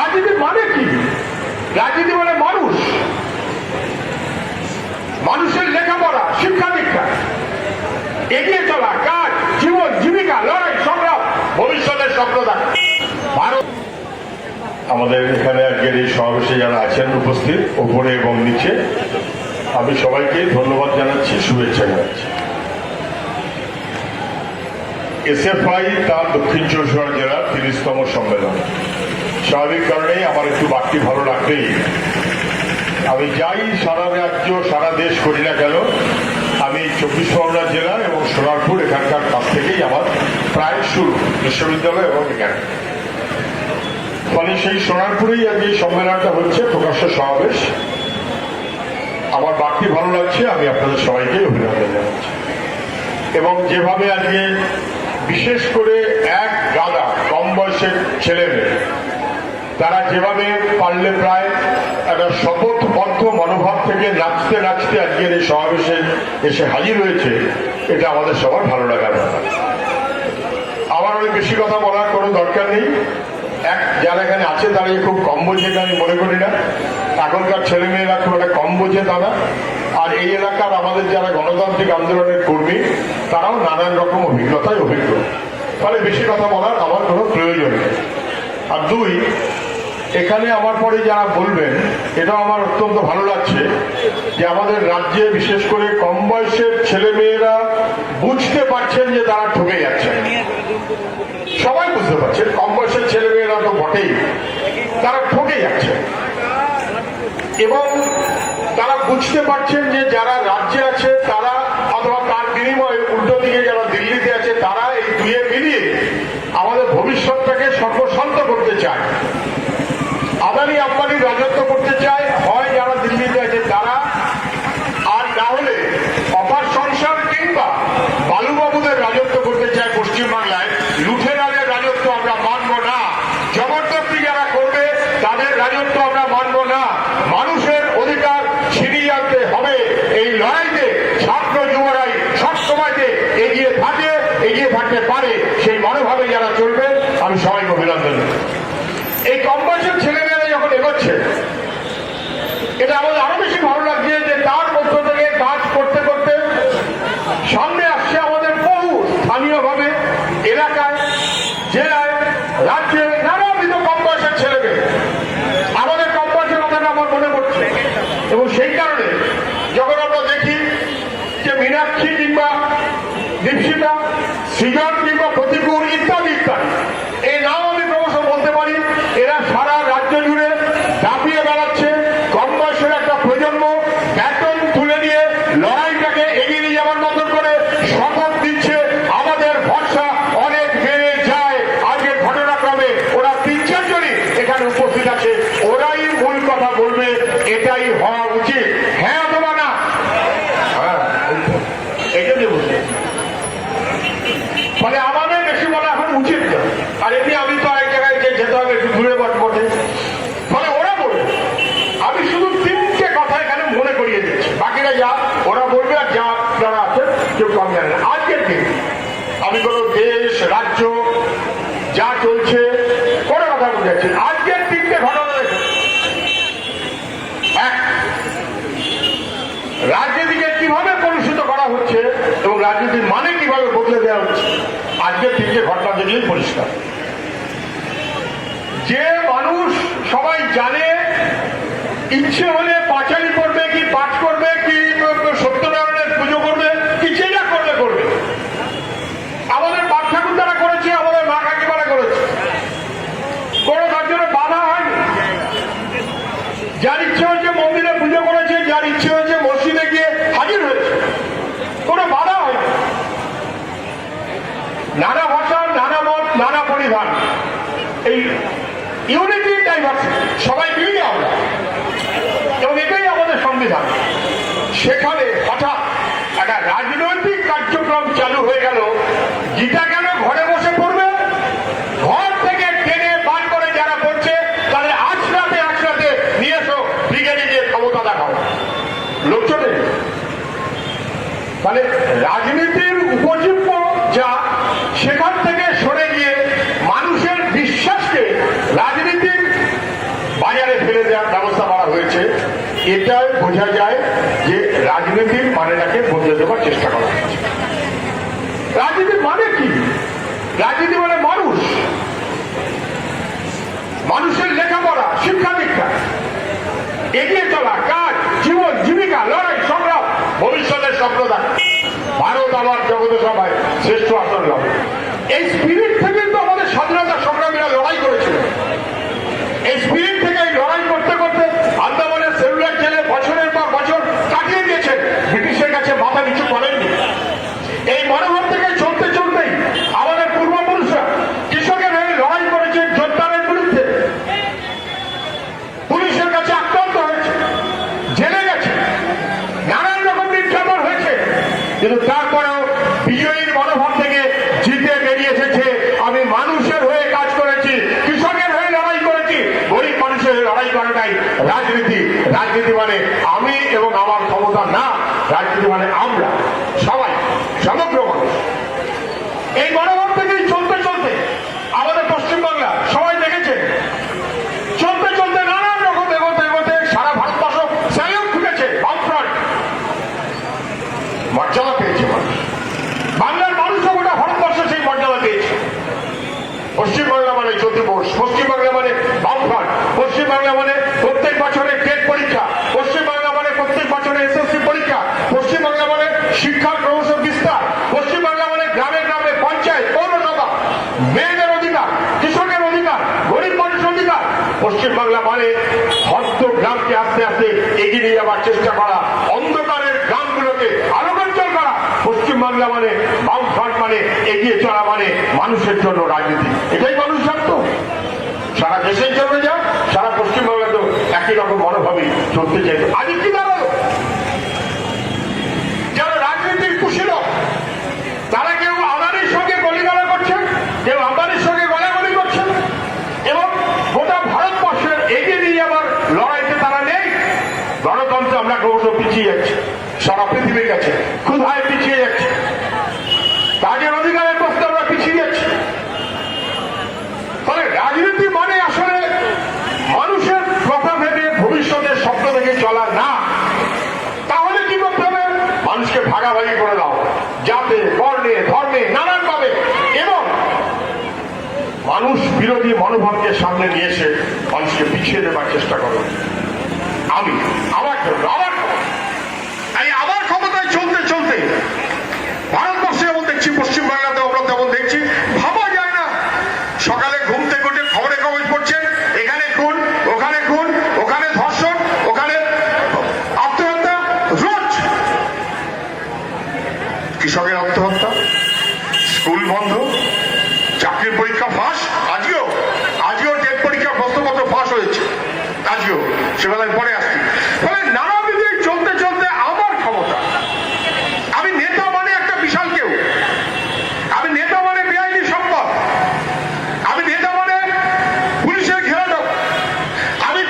রাজনীতি মানে কি? রাজনীতি মানে মানুষ। মানুষের লেখাপড়া, শিক্ষা দীক্ষা। এগিয়ে চলা, কাজ, জীবন, জীবিকা, লড়াই, সংগ্রাম, ভবিষ্যতের স্বপ্ন ভারত আমাদের এখানে আজকের এই সমাবেশে যারা আছেন উপস্থিত, ওপরে এবং নিচে, আমি সবাইকে ধন্যবাদ জানাচ্ছি, শুভেচ্ছা জানাচ্ছি। এসএফআই, তার দক্ষিণ পরগনা জেলার তিরিশতম সম্মেলন। স্বাভাবিক কারণেই আমার একটু বাড়তি ভালো লাগবেই। আমি যাই সারা রাজ্য, সারা দেশ করি না কেন, আমি চব্বিশ পরগনা জেলা এবং সোনারপুর এখানকার কাছ থেকেই আমার প্রায় শুরু, বিশ্ববিদ্যালয় এবং এখানে ফলে সেই সোনারপুরেই আজকে এই সম্মেলনটা হচ্ছে, প্রকাশ্য সমাবেশ। আমার বাড়তি ভালো লাগছে, আমি আপনাদের সবাইকে অভিনন্দন জানাচ্ছি। এবং যেভাবে আজকে বিশেষ করে এক গাদা, কম বয়সের ছেলে মেয়ে তারা যেভাবে পারলে প্রায় একটা শপথবদ্ধ মনোভাব থেকে নাচতে নাচতে আজকের এই সমাবেশে এসে হাজির হয়েছে, এটা আমাদের সবার ভালো লাগার ব্যাপার। আমার অনেক বেশি কথা বলার কোনো দরকার নেই। এক, যারা এখানে আছে তারা খুব কম বোঝে আমি মনে করি না। এখনকার ছেলেমেয়েরা খুব একটা কম বোঝে তারা আর এই এলাকার আমাদের যারা গণতান্ত্রিক আন্দোলনের কর্মী, তারাও নানান রকম অভিজ্ঞতায় অভিজ্ঞ। ফলে বেশি কথা বলার আমার কোনো প্রয়োজন নেই। আর দুই এখানে আমার পরে যারা বলবেন এটা আমার অত্যন্ত ভালো লাগছে যে আমাদের রাজ্যে বিশেষ করে কম বয়সের ছেলে মেয়েরা বুঝতে পারছেন যে তারা ঠকে যাচ্ছেন সবাই বুঝতে পারছেন, কম বয়সের ছেলে মেয়েরা তো বটেই। তারা ঠকে যাচ্ছে। এবং তারা বুঝতে পারছেন যে যারা রাজ্যে আছে, তারা অথবা তার বিনিময়ে উল্টো দিকে যারা দিল্লিতে আছে, তারা এই দুয়ে মিলিয়ে আমাদের ভবিষ্যৎটাকে সর্বশান্ত করতে চায় আদানি আম্বানি রাজত্ব করতে চায় হয় যারা দিল্লিতে আছে তারা আর না হলে অপার সংসার কিংবা বালুবাবুদের রাজত্ব করতে চায় পশ্চিমবাংলায় লুঠেরাজের রাজত্ব আমরা মানব না জবরদস্তি যারা করবে তাদের রাজত্ব আমরা মানব না মানুষের অধিকার ছিনিয়ে আনতে হবে এই লড়াইতে ছাত্র যুবরাই সবসময়তে এগিয়ে থাকে এগিয়ে থাকতে পারে সেই মনোভাবে যারা চলবে আমি সবাইকে অভিনন্দন জানাই। এই কম বয়সের ছেলেমেয়েরা যখন এগোচ্ছে এটা আমাদের আরও বেশি ভালো লাগছে যে তার মধ্য থেকে কাজ করতে করতে সামনে আসছে আমাদের বহু স্থানীয়ভাবে এলাকায় জেলায় রাজ্যে নানাবিধ কম বয়সের ছেলে মেয়ে আমাদের কম বয়সের কথাটা আমার মনে পড়ছে। এবং সেই কারণে যখন আমরা দেখি যে মীনাক্ষী কিংবা দীপশিতা, সৃজন কিংবা প্রতিকূল ইত্যাদি ইত্যাদি, এই নাম আমি ক্রমশ বলতে পারি, এরা সারা রাজ্য জুড়ে দাপিয়ে বেড়াচ্ছে কম বয়সের একটা প্রজন্ম বেতন তুলে নিয়ে লড়াইটাকে এগিয়ে নিয়ে যাওয়ার মতন করে শপথ দিচ্ছে আমাদের ভরসা অনেক বেড়ে যায় আজকের ঘটনাক্রমে ওরা তিন চারজনই এখানে উপস্থিত আছে ওরাই মূল কথা বলবে এটাই হওয়া উচিত হ্যাঁ অথবা না হ্যাঁ এই জন্য বলছি ফলে আমাদের বেশি বলা এখন উচিত না আর এমনি আমি তো এক জায়গায় যে যেতে হবে একটু দূরে বট বটে ফলে ওরা বলবে আমি শুধু তিনটে কথা এখানে মনে করিয়ে দিচ্ছি বাকিরা যা ওরা বলবে আর যা যারা আছে কেউ কম জানে না আজকের দিন আমি কোনো দেশ রাজ্য যা চলছে, কোনো কথা যাচ্ছি আজকের ঘটনা দেখুন এক, রাজনীতিকে কীভাবে কলুষিত করা হচ্ছে এবং রাজনীতির মানে কীভাবে বদলে দেওয়া হচ্ছে আজকের তিনটে ঘটনা দেখলেই পরিষ্কার। যে মানুষ সবাই জানে, ইচ্ছে হলে পাঁচালি করবে কি পাঠ করবে কি সত্যনারায়ণের পুজো করবে কি যেটা করবে করবে আমাদের বাপ ঠাকুর দ্বারা করেছে আমাদের মা কাকিমারা করেছে কোনো তার জন্য বাধা হয়নি যার ইচ্ছে হয়েছে মন্দিরে পুজো করেছে যার ইচ্ছে হয়েছে মসজিদে গিয়ে হাজির হয়েছে কোনো বাধা হয়নি নানা ভাষা নানা মত পরিধান এই ইউনিটি ডাইভার্সিটি সবাই মিলিয়ে আমরা। এবং এটাই আমাদের সংবিধান। সেখানে হঠাৎ একটা রাজনৈতিক কার্যক্রম চালু হয়ে গেল। গীতা কেন ঘরে বসে পড়বে ঘর থেকে টেনে বার করে যারা পড়ছে তাদের আছড়াতে আছড়াতে নিয়ে এসো ব্রিগেডে গিয়ে ক্ষমতা দেখাও লক্ষ্য নেই মানে রাজনীতির উপযুক্ত যা সেখান থেকে সরে গিয়ে মানুষের বিশ্বাসকে রাজনীতির এটাই বোঝা যায় যে রাজনীতির মানেটাকে বদলে দেওয়ার চেষ্টা করা হচ্ছে। রাজনীতির মানে কি? রাজনীতি মানে মানুষ। মানুষের লেখাপড়া, শিক্ষা দীক্ষা। এগিয়ে চলা, কাজ, জীবন, জীবিকা, লড়াই, সংগ্রাম, ভবিষ্যতের স্বপ্ন দেখা ভারত, আমার জগত সভায় শ্রেষ্ঠ আসন লাভ। এই স্পিরিট থেকে তো আমাদের স্বাধীনতা সংগ্রামীরা লড়াই করেছিল এই স্পিরিট থেকে এই লড়াই করতে করতে আন্দামানের সেলুলার জেলে বছরের পর বছর কাটিয়ে দিয়েছেন ব্রিটিশের কাছে করেননি এই মনোভাব থেকে চলতে চলতেই আমাদের পূর্বপুরুষরা কৃষকের হয়ে লড়াই করেছে যোদ্ধারের বিরুদ্ধে। পুলিশের কাছে আক্রান্ত হয়েছে, জেলে গেছে, নানান রকম নির্যাতন হয়েছে। কিন্তু তারপরেও বিজয়ীর মনোভাব থেকে জিতে বেরিয়ে এসেছে। আমি মানুষের হয়ে কাজ করেছি, কৃষকের হয়ে লড়াই করেছি। গরিব মানুষের হয়ে লড়াই করাটাই রাজনীতি রাজনীতি মানে আমি এবং আমার ক্ষমতা না। রাজনীতি মানে আমরা সবাই সমগ্র মানুষ। এই মনোভাব থেকেই চলতে চলতে আমাদের পশ্চিমবাংলা সবাই দেখেছে চলতে চলতে নানান রকম এগোতে এগোতে সারা ভারতবর্ষ স্যালিউট ফুটেছে বামফ্রন্ট মর্যাদা পেয়েছে মানুষ বাংলার মানুষও গোটা ভারতবর্ষ সেই মর্যাদা পেয়েছে পশ্চিমবাংলা মানে চলতি বোস পশ্চিমবাংলা মানে বামফ্রন্ট পশ্চিমবাংলা মানে প্রত্যেক বছরে টেট পরীক্ষা পশ্চিমবাংলা মানে প্রত্যেক বছরে এসএসসি পরীক্ষা পশ্চিমবাংলা মানে শিক্ষার ক্রমশ বিস্তার পশ্চিমবাংলা মানে গ্রামে গ্রামে পঞ্চায়েত পৌরসভা মেয়েদের অধিকার কৃষকের অধিকার গরিব মানুষের অধিকার পশ্চিমবাংলা মানে হস্ত গ্রামকে আস্তে আস্তে এগিয়ে নিয়ে যাওয়ার চেষ্টা করা, অন্ধকারের গ্রামগুলোকে আলোকঞ্চল করা। পশ্চিমবাংলা মানে বাম ফ্রন্ট মানে এগিয়ে চলা মানে মানুষের জন্য রাজনীতি। এটাই মানুষ জানতো সারা দেশের জন্য যা, সারা পশ্চিমবাংলা তো একই রকম মনোভাবেই চলতে চাইতো আজ কি দাঁড়াল যারা রাজনীতির কুশীল তারা কেউ আদানির সঙ্গে গলিগালা করছেন কেউ আম্বানির সঙ্গে গলাগলি করছেন এবং গোটা ভারতবর্ষের এগিয়ে নিয়ে যাওয়ার লড়াইতে তারা নেই গণতন্ত্রে আমরা ক্রমশ পিছিয়ে যাচ্ছি সারা পৃথিবীর কাছে ক্ষুধায় পিছিয়ে যাচ্ছে কাজের অধিকারের প্রশ্নে আমরা পিছিয়ে যাচ্ছি ফলে রাজনীতি মানে আসলে মানুষের কথা ভেবে ভবিষ্যতের স্বপ্ন দেখে চলা না তাহলে কি করতে হবে মানুষকে ভাগাভাগি করে দাও জাতে বর্ণে ধর্মে নানান ভাবে এবং মানুষ বিরোধী মনোভাবকে সামনে নিয়ে এসে মানুষকে পিছিয়ে দেবার চেষ্টা করো। আমি, আমার আমার। এই আমার ক্ষমতায় চলতে চলতে ভারতবর্ষে যেমন দেখছি পশ্চিমবাংলাতেও আমরা তেমন দেখছি। ভাবা যায় না। সকালে ঘুম থেকে খবরে কাগজ পড়ছেন এখানে খুন, ওখানে খুন, ওখানে ধর্ষণ, ওখানে আত্মহত্যা, রোজ। কৃষকের আত্মহত্যা, স্কুল বন্ধ, চাকরির পরীক্ষা ফাঁস টেট প্রশ্নপত্র ফাঁস হয়েছে। আজকেও সেবেলা আমি পরে আসছি ফলে নানাবিধ চলতে চলতে আমার ক্ষমতা আমি নেতা মানে একটা বিশাল কেউ আমি নেতা মানে বেআইনি সম্পদ আমি নেতা মানে পুলিশের ঘেরাটক আমি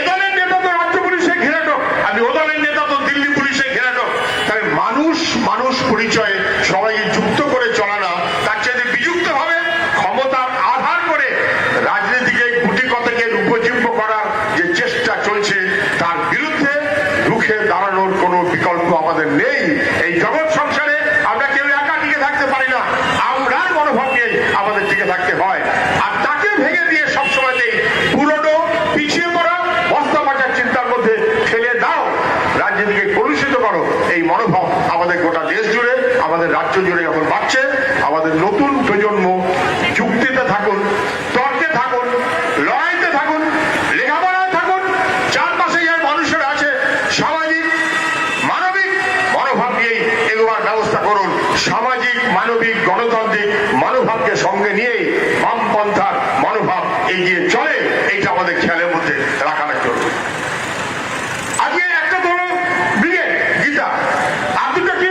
এদলের নেতা তো রাজ্য পুলিশের ঘেরাটক আমি ওদলের নেতা তো দিল্লি পুলিশের ঘেরাটক তাই মানুষ মানুষ পরিচয়ে সবাইকে যুক্ত করে চলা না তার চাইতে বিযুক্ত হবে ক্ষমতার আধার করে রাজনীতিকে গুটি কতকের উপজীব্য করার যে চেষ্টা চলছে তার বিরুদ্ধে রুখে দাঁড়ানোর কোনো বিকল্প আমাদের নেই এই জগৎ সংসারে আমরা কেউ একা টিকে থাকতে পারি না আমরার মনোভাব নিয়ে আমাদের টিকে থাকতে হয় আর তাকে ভেঙে দিয়ে সবসময়তেই পুরনো পিছিয়ে পড়া বস্তা বাঁচার চিন্তার মধ্যে ফেলে দাও রাজনীতিকে কলুষিত করো এই মনোভাব আমাদের গোটা দেশ জুড়ে, আমাদের রাজ্য জুড়ে যখন বাড়ছে, আমাদের নতুন প্রজন্ম যুক্তিতে থাকুন, তর্কে থাকুন, লড়াইতে থাকুন, লেখাপড়ায় থাকুন, চারপাশে যে মানুষের আছে, সামাজিক, মানবিক মনোভাব নিয়েই এগোবার ব্যবস্থা করুন। সামাজিক, মানবিক, গণতান্ত্রিক মনোভাবকে সঙ্গে নিয়েই বামপন্থার মনোভাব এগিয়ে চলে, এইটা আমাদের খেয়ালের মধ্যে রাখাটা চলবে আজকে একটা ধরো ব্রিগেড গীতা আর দুটো কি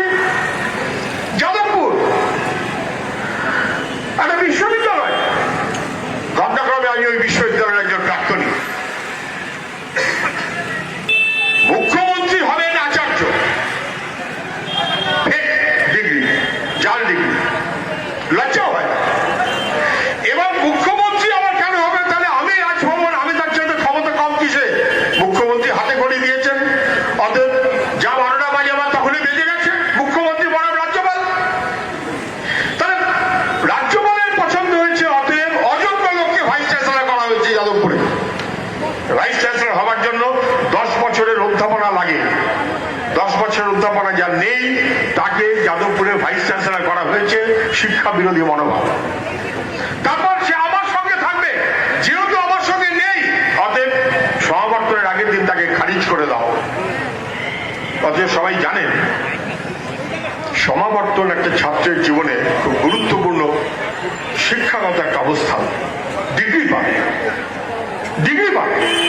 যাদবপুর একটা বিশ্ববিদ্যালয় ঘটনাক্রমে আমি ওই বিশ্ববিদ্যালয়ের একজন প্রাক্তনী মুখ্যমন্ত্রী হবেন আচার্য ফেক ডিগ্রি জাল ডিগ্রি লজ্জাও হয় না এবার মুখ্যমন্ত্রী আমার কেন হবে তাহলে আমি রাজভবন আমি তার জন্য ক্ষমতা কম কিসে শিক্ষা বিরোধী মনোভাব। তারপর সে আমার সঙ্গে থাকবে, যেহেতু আমার সঙ্গে নেই, অতএব সমাবর্তনের আগের দিন তাকে খারিজ করে দাও। অতএব সবাই জানেন, সমাবর্তন একটা ছাত্রের জীবনে খুব গুরুত্বপূর্ণ, শিক্ষাগত একটা অবস্থান। ডিগ্রি পাবে। ডিগ্রি পাবে।